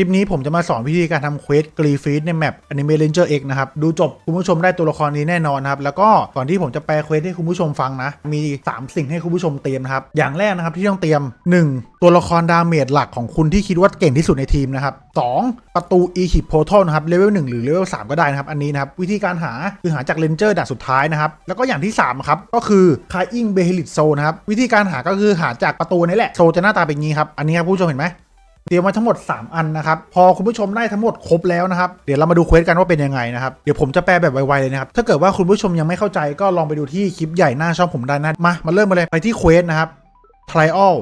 ลิปนี้ผมจะมาสอนวิธีการทำเควสกรีฟีดในแมป Anime Ranger X นะครับ ดูจบคุณผู้ชมได้ตัวละครนี้แน่นอนนะครับ แล้วก็ก่อนที่ผมจะแปลเควสให้คุณผู้ชมฟังนะ มี 3 สิ่งให้คุณผู้ชมเตรียมนะครับ อย่างแรกนะครับที่ต้องเตรียม 1. ตัวละครดาเมจหลักของคุณที่คิดว่าเก่งที่สุดในทีมนะครับ 2. ประตู e k i p Portal นะครับเลเวล1หรือเลเวล3ก็ได้นะครับ อันนี้นะครับ วิธีการหาคือหาจากเลนเจอร์ด่านสุดท้ายนะครับ แล้วก็อย่างที่3ครับก็คือ c a i n g b e h e l i t Zone นะครับวิธีการหาก็คือหาจากประตูนี้แหละโซจะหน้าตาเป็นงี้ครับอันนี้ครับผู้ชมเห็นไหม เตรียมมาทั้งหมด 3 อันนะครับ พอคุณผู้ชมได้ทั้งหมดครบแล้วนะครับ เดี๋ยวเรามาดูเควสกันว่าเป็นยังไงนะครับ เดี๋ยวผมจะแปลแบบไวๆเลยนะครับ ถ้าเกิดว่าคุณผู้ชมยังไม่เข้าใจก็ลองไปดูที่คลิปใหญ่หน้าช่องผมได้นะ มา มาเริ่มมาเลยไปที่เควสนะครับ trial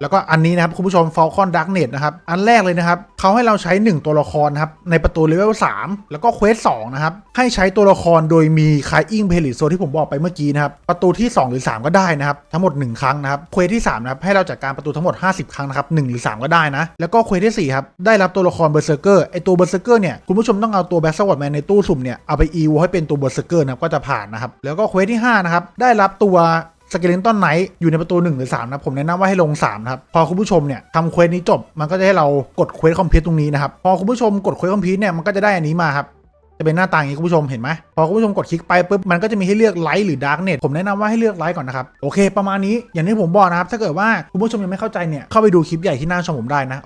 แล้วก็อันนี้นะครับคุณผู้ชม Falcon Darknet นะครับ อันแรกเลยนะครับเขาให้เราใช้ 1 ตัวละครนะครับ ในประตูเลเวล3แล้วก็เควส2นะครับ ให้ใช้ตัวละครโดยมีคายอิงเพลิโซที่ผมบอกไปเมื่อกี้นะครับ ประตูที่ 2 หรือ 3 ก็ได้นะครับ ทั้งหมด 1 ครั้งนะครับ เควสที่3นะครับให้เราจัดการประตูทั้งหมด 50 ครั้งนะครับ1หรือ 3 ก็ได้นะ แล้วก็เควสที่4ครับได้รับตัวละครเบอร์เซอร์เกอร์ไอตัวเบอร์เซอร์เกอร์เนี่ยคุณผู้ชมต้องเอาตัวแบ็กสวอตแมนในตู้สุ่มเนี่ยเอาไปอีวให้เป็นตัวเบอร์เซอร์เกอร์นะครับก็จะผ่านนะครับแล้วก็เควสที่ห้านะครับได้รับตัว สเกเลนตันไนท์อยู่ในประตู 1 หรือ 3 นะ ผมแนะนำว่าให้ลง 3 นะครับ พอคุณผู้ชมเนี่ยทำเควสนี้จบ มันก็จะให้เรากดเควสคอมพิวตรงนี้นะครับ พอคุณผู้ชมกดเควสคอมพิวเนี่ยมันก็จะได้อันนี้มาครับจะเป็นหน้าต่างอย่างนี้คุณผู้ชมเห็นไหมพอคุณผู้ชมกดคลิกไปปุ๊บมันก็จะมีให้เลือกไลท์หรือดาร์กเน็ตผมแนะนำว่าให้เลือกไลท์ก่อนนะครับ โอเค ประมาณนี้อย่างที่ผมบอกนะครับ ถ้าเกิดว่าคุณผู้ชมยังไม่เข้าใจเนี่ย เข้าไปดูคลิปใหญ่ที่หน้าช่องผมได้นะ